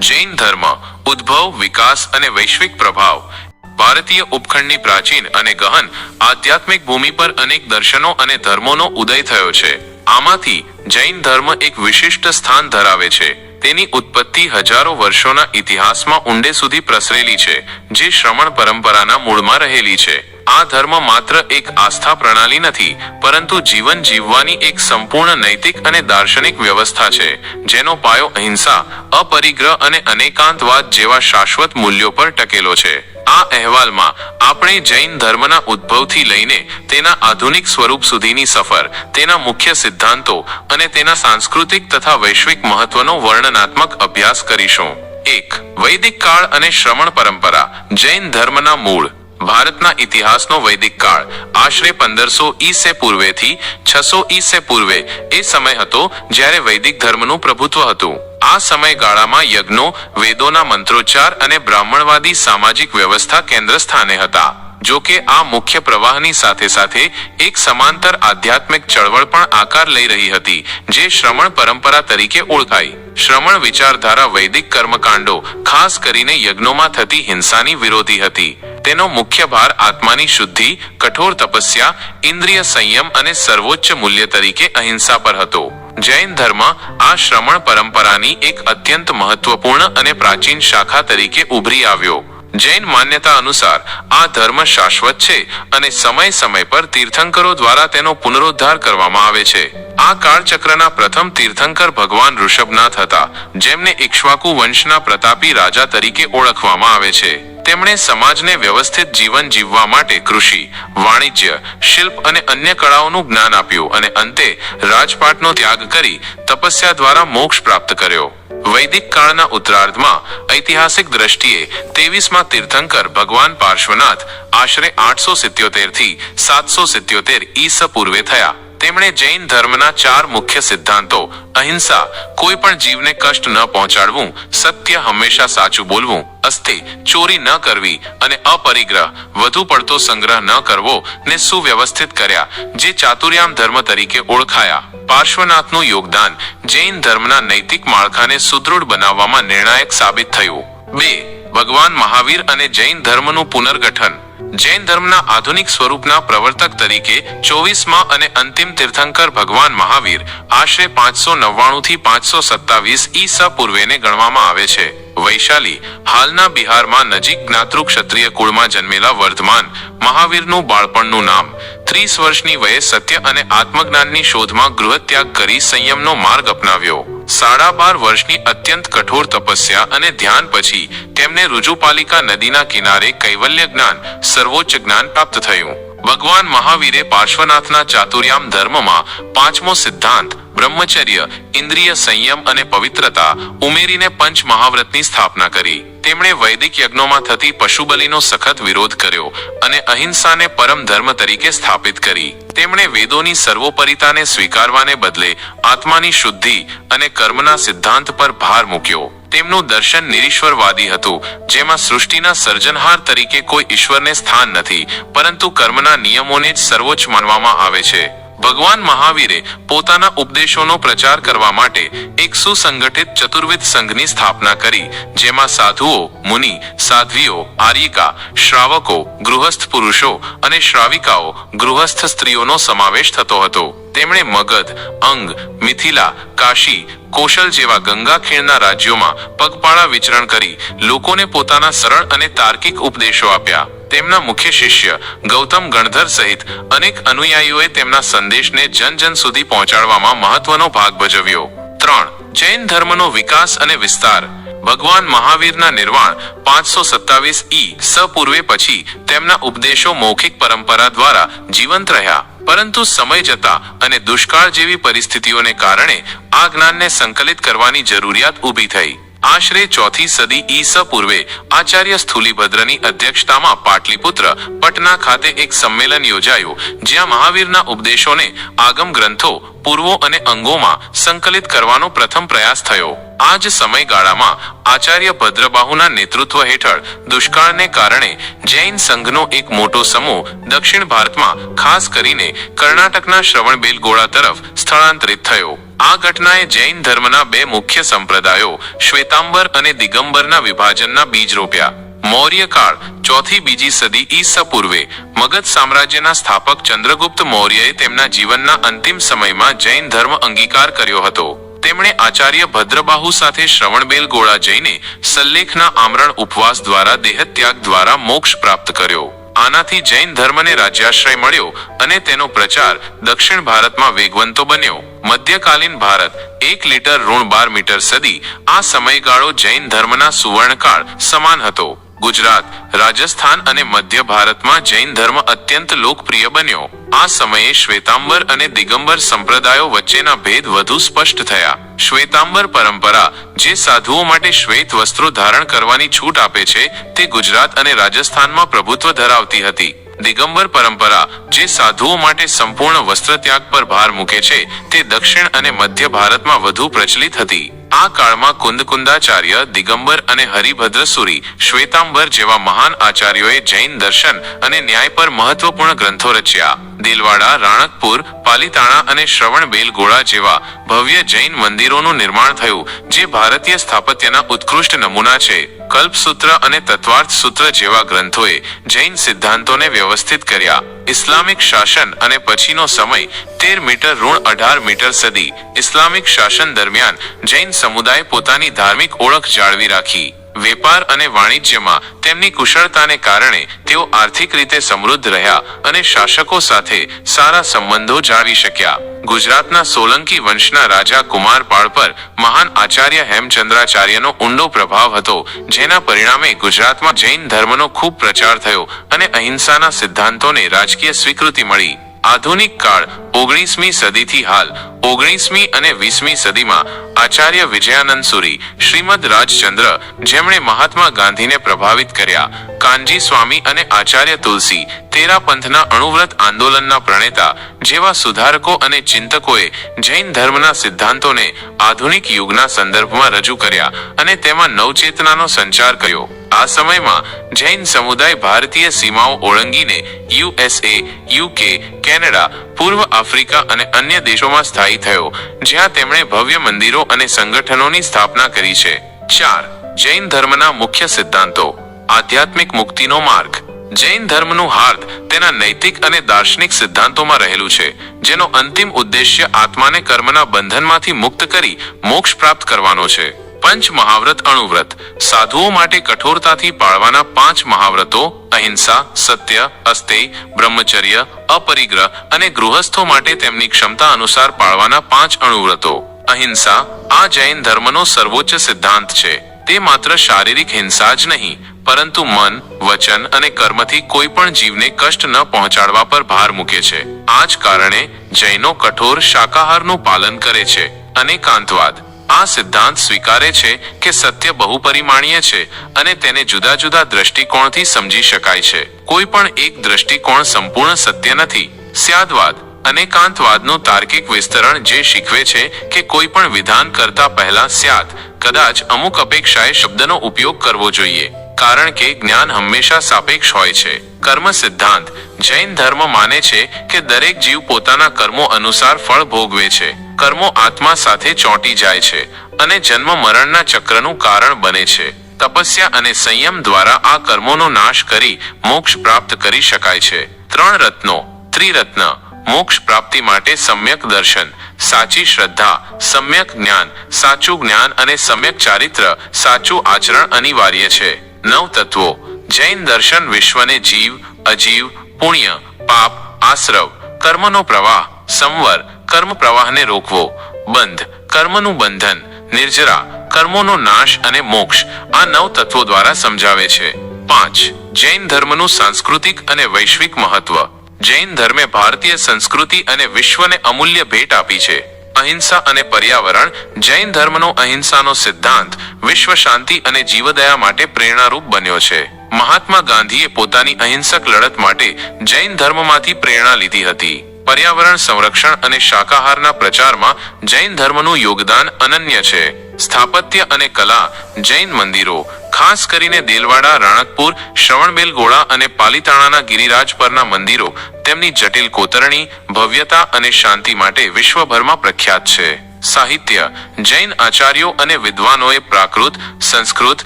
જૈન ધર્મ, ઉદ્ભવ, વિકાસ અને વૈશ્વિક પ્રભાવ. ભારતીય ઉપખંડની પ્રાચીન અને ગહન આધ્યાત્મિક ભૂમિ પર અનેક દર્શનો અને ધર્મોનો ઉદય થયો છે. આમાંથી જૈન ધર્મ એક વિશિષ્ટ સ્થાન ધરાવે છે. તેની ઉત્પત્તિ હજારો વર્ષોના ઇતિહાસમાં ઊંડે સુધી પ્રસરેલી છે, જે શ્રમણ પરંપરાના મૂળમાં રહેલી છે. આ ધર્મ માત્ર એક આસ્થા પ્રણાલી નથી, પરંતુ જીવન જીવવાની એક સંપૂર્ણ નૈતિક અને દાર્શનિક વ્યવસ્થા છે, જેનો પાયો અહિંસા, અપરિગ્રહ અને અનેકાંતવાદ જેવા શાશ્વત મૂલ્યો પર ટકેલો છે. આ અહેવાલમાં આપણે જૈન ધર્મના ઉદ્ભવથી લઈને તેના આધુનિક સ્વરૂપ સુધીની સફર, તેના મુખ્ય સિદ્ધાંતો અને તેના સાંસ્કૃતિક તથા વૈશ્વિક મહત્વનો વર્ણનાત્મક અભ્યાસ કરીશું. એક, વૈદિક કાળ અને શ્રમણ પરંપરા, જૈન ધર્મના મૂળ. ભારતના ઇતિહાસનો વૈદિક કાળ. આશરે પંદરસો ઈસે પૂર્વેથી છસો ઈસે પૂર્વે એ સમય હતો જ્યારે વૈદિક ધર્મનું પ્રભુત્વ હતું. આ સમયગાળામાં યજ્ઞો, વેદોના મંત્રોચ્ચાર અને બ્રાહ્મણવાદી સામાજિક વ્યવસ્થા કેન્દ્ર સ્થાને હતા. જો કે આ મુખ્ય પ્રવાહની સાથે સાથે એક સમાંતર આધ્યાત્મિક ચળવળ પણ આકાર લઈ રહી હતી, જે શ્રમણ પરંપરા તરીકે ઓળખાઈ શ્રમણ વિચારધારા વૈદિક કર્મકાંડો, ખાસ કરીને યજ્ઞોમાં થતી હિંસાની વિરોધી હતી. તેનો મુખ્ય ભાર આત્માની શુદ્ધિ, કઠોર તપસ્યા, ઇન્દ્રિય સંયમ અને સર્વોચ્ચ મૂલ્ય તરીકે અહિંસા પર હતો. જૈન ધર્મ આ શ્રમણ પરંપરાની એક અત્યંત મહત્વપૂર્ણ અને પ્રાચીન શાખા તરીકે ઉભરી આવ્યો. જૈન માન્યતા અનુસાર આ ધર્મ શાશ્વત છે અને સમય સમય પર તીર્થંકરો દ્વારા તેનો પુનરુદ્ધાર કરવામાં આવે છે. આ કાળચક્રના પ્રથમ તીર્થંકર ભગવાન ઋષભનાથ હતા, જેમને ઇક્ષ્વાકુ વંશના પ્રતાપી રાજા તરીકે ઓળખવામાં આવે છે. તેમણે સમાજને વ્યવસ્થિત જીવન જીવવા માટે કૃષિ, વાણિજ્ય, શિલ્પ અને અન્ય કળાઓનું જ્ઞાન આપ્યું અને અંતે રાજપાટનો ત્યાગ કરી તપસ્યા દ્વારા મોક્ષ પ્રાપ્ત કર્યો. વૈદિક કાળના ઉત્તરાર્ધમાં ઐતિહાસિક દ્રષ્ટિએ તેવીસમાં તીર્થંકર ભગવાન પાર્શ્વનાથ આશરે આઠસો સિત્યોતેરથી સાતસો સિત્યોતેર ઈસ પૂર્વે થયા. તેમણે જૈન ધર્મના ચાર મુખ્ય સિદ્ધાંતો, અહિંસા, કોઈ પણ જીવને કષ્ટ ન પહોંચાડવું, સત્ય હંમેશા સાચું બોલવું, અસ્થિ, ચોરી ન કરવી અને અપરિગ્રહ, વધુ પડતો સંગ્રહ ન કરવો ને સુવ્યવસ્થિત કર્યા, જે ચાતુર્યામ ધર્મ તરીકે ઓળખાયા. પાર્શ્વનાથનું યોગદાન, જૈન ધર્મના નૈતિક માળખાને સુદૃઢ બનાવવામાં નિર્ણાયક સાબિત થયું. બે, ભગવાન મહાવીર અને જૈન ધર્મનું પુનર્ગઠન. જૈન ધર્મના આધુનિક સ્વરૂપના પ્રવર્તક તરીકે ચોવીસમાં અને અંતિમ તીર્થંકર ભગવાન મહાવીર આશરે પાંચસો નવ્વાણું થી પાંચસો સત્તાવીસ ઈસા પૂર્વેને ગણવામાં આવે છે. વૈશાલી, હાલના બિહારમાં નજીક જ્ઞાતૃ ક્ષત્રિય કુળમાં જન્મેલા વર્ધમાન મહાવીરનું બાળપણનું નામ. ત્રીસ વર્ષની વયે સત્ય અને આત્મજ્ઞાનની શોધમાં ગૃહત્યાગ કરી સંયમનો માર્ગ અપનાવ્યો. સાડા બાર વર્ષની અત્યંત કઠોર તપસ્યા અને ધ્યાન પછી તેમને રુજુપાલિકા નદીના કિનારે કૈવલ્ય જ્ઞાન, સર્વોચ્ચ જ્ઞાન પ્રાપ્ત થયું. ભગવાન મહાવીરે પાર્શ્વનાથના ચાતુર્યામ ધર્મમાં પાંચમો સિદ્ધાંત બ્રહ્મચર્ય, ઇન્દ્રિય સંયમ અને પવિત્રતા ઉમેરીને પંચ મહાવ્રતની સ્થાપના કરી. તેમણે વૈદિક યજ્ઞોમાં થતી પશુબલિનો સખત વિરોધ કર્યો અને અહિંસાને પરમ ધર્મ તરીકે સ્થાપિત કરી. તેમણે વેદોની સર્વોપરિતાને સ્વીકારવાને બદલે આત્માની શુદ્ધિ અને કર્મના સિદ્ધાંત પર ભાર મૂક્યો. તેમનું દર્શન નિરીશ્વરવાદી હતું, જેમાં સૃષ્ટિના સર્જનહાર તરીકે કોઈ ઈશ્વરને સ્થાન નથી, પરંતુ કર્મના નિયમોને જ સર્વોચ્ચ માનવામાં આવે છે. ભગવાન મહાવીરે પોતાના ઉપદેશોનો પ્રચાર કરવા માટે એક સુસંગઠિત ચતુર્વિધ સંઘની સ્થાપના કરી, જેમાં સાધુઓ, મુનિ, સાધ્વીઓ, આર્યિકા, શ્રાવકો, ગૃહસ્થ પુરુષો અને શ્રાવિકાઓ ગૃહસ્થ સ્ત્રીઓનો સમાવેશ થતો હતો. તેમણે મગધ, અંગ, મિથિલા, કાશી, કોશલ જેવા ગંગા ખીણના રાજ્યોમાં પગપાળા વિચરણ કરી લોકોને પોતાના સરળ અને તાર્કિક ઉપદેશો આપ્યા. તેમના મુખ્ય શિષ્ય ગૌતમ ગણધર સહિત અનેક અનુયાયીઓએ તેમના સંદેશને જન જન સુધી પહોંચાડવામાં મહત્વનો ભાગ ભજવ્યો. ત્રણ, જૈન ધર્મનો વિકાસ અને વિસ્તાર. ભગવાન મહાવીરના નિર્વાણ પાંચસો સત્તાવીસ ઈ સ પૂર્વે પછી તેમના ઉપદેશો મૌખિક પરંપરા દ્વારા જીવંત રહ્યા. પરંતુ સમય જતા અને દુષ્કાળ જેવી પરિસ્થિતિઓને કારણે આ જ્ઞાનને સંકલિત કરવાની જરૂરિયાત ઊભી થઈ. આશરે ચોથી સદી ઈસ પૂર્વે આચાર્ય સ્થુલીભદ્રની અધ્યક્ષતામાં પાટલીપુત્ર પટના ખાતે એક સંમેલન યોજાયું, જ્યાં મહાવીરના ઉપદેશોને આગમ ગ્રંથો, પૂર્વો અને અંગોમાં સંકલિત કરવાનો પ્રથમ પ્રયાસ થયો. આ જ સમયગાળામાં આચાર્ય ભદ્રબાહુના નેતૃત્વ હેઠળ દુષ્કાળને કારણે જૈન સંઘનો એક મોટો સમૂહ દક્ષિણ ભારતમાં ખાસ કરીને કર્ણાટકના શ્રવણબેલગોળા તરફ સ્થળાંતરિત થયો. આ ઘટનાએ જૈન ધર્મના બે મુખ્ય સંપ્રદાયો, શ્વેતાંબર અને દિગંબરના વિભાજનના બીજ રોપ્યા. મૌર્ય કાળ, ચોથી બીજી સદી ઈસા પૂર્વે, મગધ સામ્રાજ્યના સ્થાપક ચંદ્રગુપ્ત મૌર્યએ તેમના જીવનના અંતિમ સમયમાં જૈન ધર્મ અંગીકાર કર્યો હતો. તેમણે આચાર્ય ભદ્રબાહુ સાથે શ્રવણબેલ ગોળા જઈને સલ્લેખના આમરણ ઉપવાસ દ્વારા દેહત્યાગ દ્વારા મોક્ષ પ્રાપ્ત કર્યો. આનાથી જૈન ધર્મને રાજ્યાશ્રય મળ્યો અને તેનો પ્રચાર દક્ષિણ ભારતમાં વેગવંતો બન્યો. મધ્યકાલીન ભારત, એક લીટર ઋણ બાર મીટર સદી, આ સમયગાળો જૈન ધર્મના સુવર્ણકાળ સમાન હતો. ગુજરાત, રાજસ્થાન અને મધ્ય ભારતમાં જૈન ધર્મ અત્યંત લોકપ્રિય બન્યો. આ સમયે શ્વેતાંબર અને દિગંબર સંપ્રદાયો વચ્ચેના ભેદ વધુ સ્પષ્ટ થયા. શ્વેતાંબર પરંપરા જે સાધુઓ માટે શ્વેત વસ્ત્રો ધારણ કરવાની છૂટ આપે છે, તે ગુજરાત અને રાજસ્થાનમાં પ્રભુત્વ ધરાવતી હતી. દિગંબર પરંપરા જે સાધુઓ માટે સંપૂર્ણ વસ્ત્રત્યાગ પર ભાર મૂકે છે, તે દક્ષિણ અને મધ્ય ભારતમાં વધુ પ્રચલિત હતી. આ કાળમાં કુંદકુંદાચાર્ય દિગંબર અને હરિભદ્ર સુરી, શ્વેતાંબર જેવા મહાન આચાર્યોએ જૈન દર્શન અને ન્યાય પર મહત્વપૂર્ણ ગ્રંથો રચ્યા. દિલવાડા, રાણકપુર, પાલિતાણા અને શ્રવણ બેલગોળા જેવા ભવ્ય જૈન મંદિરોનું નિર્માણ થયું, જે ભારતીય સ્થાપત્યના ઉત્કૃષ્ટ નમૂના છે. કલ્પસૂત્ર અને તત્વાર્થ સૂત્ર જેવા ગ્રંથોએ જૈન સિદ્ધાંતોને વ્યવસ્થિત કર્યા. ઇસ્લામિક શાસન અને પછીનો સમય તેર મીટર ઋણ અઢાર મીટર સદી. ઇસ્લામિક શાસન દરમિયાન જૈન સમુદાય પોતાની ધાર્મિક ઓળખ જાળવી રાખી. વેપાર અને વાણિજ્યમાં તેમની કુશળતાને કારણે તેઓ આર્થિક રીતે સમૃદ્ધ રહ્યા અને શાસકો સાથે સારા સંબંધો જાળવી શક્યા. ગુજરાતના સોલંકી વંશના રાજા કુમારપાળ પર મહાન આચાર્ય હેમચંદ્રાચાર્યનો ઊંડો પ્રભાવ હતો, જેના પરિણામે ગુજરાતમાં જૈન ધર્મનો ખૂબ પ્રચાર થયો અને અહિંસાના સિદ્ધાંતોને રાજકીય સ્વીકૃતિ મળી. આધુનિક કાળ ઓગણીસમી સદીથી હાલ, ઓગણીસમી અને વીસમી સદીમાં આચાર્ય વિજયાનંદ સુરી શ્રીમદ રાજચંદ્ર જેમણે મહાત્મા ગાંધીને પ્રભાવિત કર્યા. કાનજી સ્વામી અને આચાર્ય તુલસી તેરા પંથના અણુવ્રત આંદોલનના પ્રણેતા જેવા સુધારકો અને ચિંતકોએ જૈન ધર્મના સિદ્ધાંતોને આધુનિક યુગના સંદર્ભમાં રજૂ કર્યા અને તેમાં નવચેતનાનો સંચાર કર્યો. આ સમયમાં જૈન સમુદાય ભારતીય સીમાઓ ઓળંગીને યુએસએ યુકે કેનેડા, પૂર્વ આફ્રિકા અને અન્ય દેશોમાં સ્થાયી થયો, જ્યાં તેમણે ભવ્ય મંદિરો અને સંગઠનોની સ્થાપના કરી છે. ચાર જૈન ધર્મના મુખ્ય સિદ્ધાંતો. આધ્યાત્મિક મુક્તિનો માર્ગ. જૈન ધર્મનું હાર્દ તેના નૈતિક અને દાર્શનિક સિદ્ધાંતોમાં રહેલું છે, જેનો અંતિમ ઉદ્દેશ્ય આત્માને કર્મના બંધનમાંથી મુક્ત કરી મોક્ષ પ્રાપ્ત કરવાનો છે. પંચ મહાવ્રત અણુવ્રત. સાધુઓ માટે કઠોરતાથી પાળવાના પાંચ મહાવ્રતો અહિંસા, સત્ય અસ્તેય બ્રહ્મચર્ય, અપરિગ્રહ અને ગૃહસ્થો માટે તેમની ક્ષમતા અનુસાર પાળવાના પાંચ અણુવ્રતો. અહિંસા આ જૈન ધર્મનો સર્વોચ્ચ સિદ્ધાંત છે. તે માત્ર શારીરિક હિંસા જ નહીં પરંતુ મન, વચન અને કર્મથી કોઈ પણ જીવને કષ્ટ ન પહોંચાડવા પર ભાર મૂકે છે. આ જ કારણે જૈનો કઠોર શાકાહારનું પાલન કરે છે અને કાંતવાદ. આ સિદ્ધાંત સ્વીકારે છે કે સત્ય બહુપરિમાણીય છે અને તેને જુદા જુદા દ્રષ્ટિકોણથી સમજી શકાય છે. કોઈ પણ એક દ્રષ્ટિકોણ સંપૂર્ણ સત્ય નથી. સ્યાદવાદ અનેકાંતવાદનું તાર્કિક વિસ્તરણ જે શીખવે છે કે કોઈ પણ વિધાન કરતા પહેલા સ્યાદ, કદાચ અમુક અપેક્ષાએ શબ્દનો ઉપયોગ કરવો જોઈએ. કારણ કે જ્ઞાન હંમેશા સાપેક્ષ હોય છે. કર્મ સિદ્ધાંત, જૈન ધર્મ માને છે કે દરેક જીવ પોતાના કર્મો અનુસાર ફળ ભોગવે છે. કર્મો આત્મા સાથે ચોંટી જાય છે અને જન્મ મરણના ચક્રનું કારણ બને છે. તપસ્યા અને સંયમ દ્વારા આ કર્મોનો નાશ કરી મોક્ષ પ્રાપ્ત કરી શકાય છે. ત્રણ રત્નો, ત્રિરત્ન, મોક્ષ પ્રાપ્તિ માટે સમ્યક દર્શન, સાચી શ્રદ્ધા, સમ્યક જ્ઞાન, સાચું જ્ઞાન અને સમ્યક ચારિત્ર, સાચું આચરણ અનિવાર્ય છે. નવ તત્વો જૈન દર્શન વિશ્વને જીવ, અજીવ, પુણ્ય, પાપ, આશ્રવ, કર્મનો પ્રવાહ, સંવર, કર્મ પ્રવાહને રોકવો, બંધ, કર્મનું બંધન, નિર્જરા, કર્મોનો નાશ અને મોક્ષ, આ નવ તત્વો દ્વારા સમજાવે છે. પાંચ, જૈન ધર્મનું સાંસ્કૃતિક અને વૈશ્વિક મહત્વ. જૈન ધર્મે ભારતીય સંસ્કૃતિ અને વિશ્વને અમૂલ્ય ભેટ આપી છે. અહિંસા અને પર્યાવરણ, જૈન ધર્મનો અહિંસાનો સિદ્ધાંત, વિશ્વ શાંતિ અને જીવદયા માટે પ્રેરણારૂપ બન્યો છે. મહાત્મા ગાંધીએ પોતાની અહિંસક લડત માટે જૈન ધર્મમાંથી પ્રેરણા લીધી હતી. પર્યાવરણ સંરક્ષણ અને શાકાહારના પ્રચારમાં જૈન ધર્મનું યોગદાન અનન્ય છે. સ્થાપત્ય અને કલા, જૈન મંદિરો, ખાસ કરીને દેલવાડા, રાણકપુર શ્રવણબેલગોળા અને પાલિતાણાના ગિરિરાજ પરના મંદિરો તેમની જટિલ કોતરણી, ભવ્યતા અને શાંતિ માટે વિશ્વભરમાં પ્રખ્યાત છે. સાહિત્ય, જૈન આચાર્યો અને વિદ્વાનોએ પ્રાકૃત, સંસ્કૃત,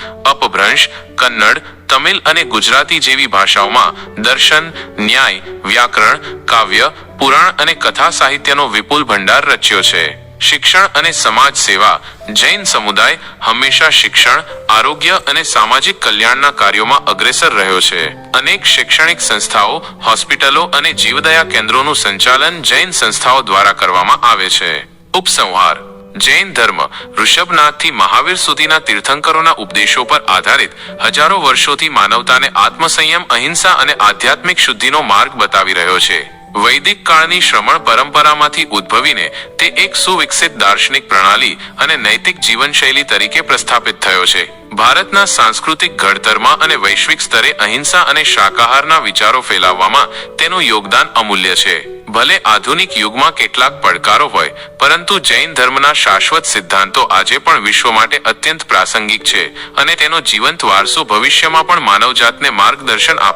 અપભ્રંશ, કન્નડ, તમિલ અને ગુજરાતી જેવી ભાષાઓમાં દર્શન, ન્યાય, વ્યાકરણ, કાવ્ય, પુરાણ અને કથા સાહિત્યનો વિપુલ ભંડાર રચ્યો છે. શિક્ષણ અને સમાજ સેવા. જૈન સમુદાય હંમેશા શિક્ષણ, આરોગ્ય અને સામાજિક કલ્યાણના કાર્યોમાં અગ્રેસર રહ્યો છે. અનેક શૈક્ષણિક સંસ્થાઓ, હોસ્પિટલો અને જીવદયા કેન્દ્રોનું સંચાલન જૈન સંસ્થાઓ દ્વારા કરવામાં આવે છે. ઉપસંહાર. જૈન ધર્મ ઋષભનાથથી મહાવીર સુધીના તીર્થંકરોના ઉપદેશો પર આધારિત હજારો વર્ષોથી માનવતાને આત્મસંયમ, અહિંસા અને આધ્યાત્મિક શુદ્ધિનો માર્ગ બતાવી રહ્યો છે. વૈદિક કાળની શ્રમણ પરંપરામાંથી ઉદ્ભવીને તે એક સુવિકસિત દાર્શનિક પ્રણાલી અને નૈતિક જીવનશૈલી તરીકે પ્રસ્થાપિત થયો છે. ભારતના સાંસ્કૃતિક ઘડતરમાં અને વૈશ્વિક સ્તરે અહિંસા અને શાકાહારના વિચારો ફેલાવવામાં તેનું યોગદાન અમૂલ્ય છે. ભલે આધુનિક યુગમાં કેટલાક પડકારો હોય, પરંતુ જૈન ધર્મના શાશ્વત સિદ્ધાંતો આજે પણ વિશ્વ માટે અત્યંત પ્રાસંગિક છે અને તેનો જીવંત વારસો ભવિષ્યમાં પણ માનવજાતને માર્ગદર્શન આપ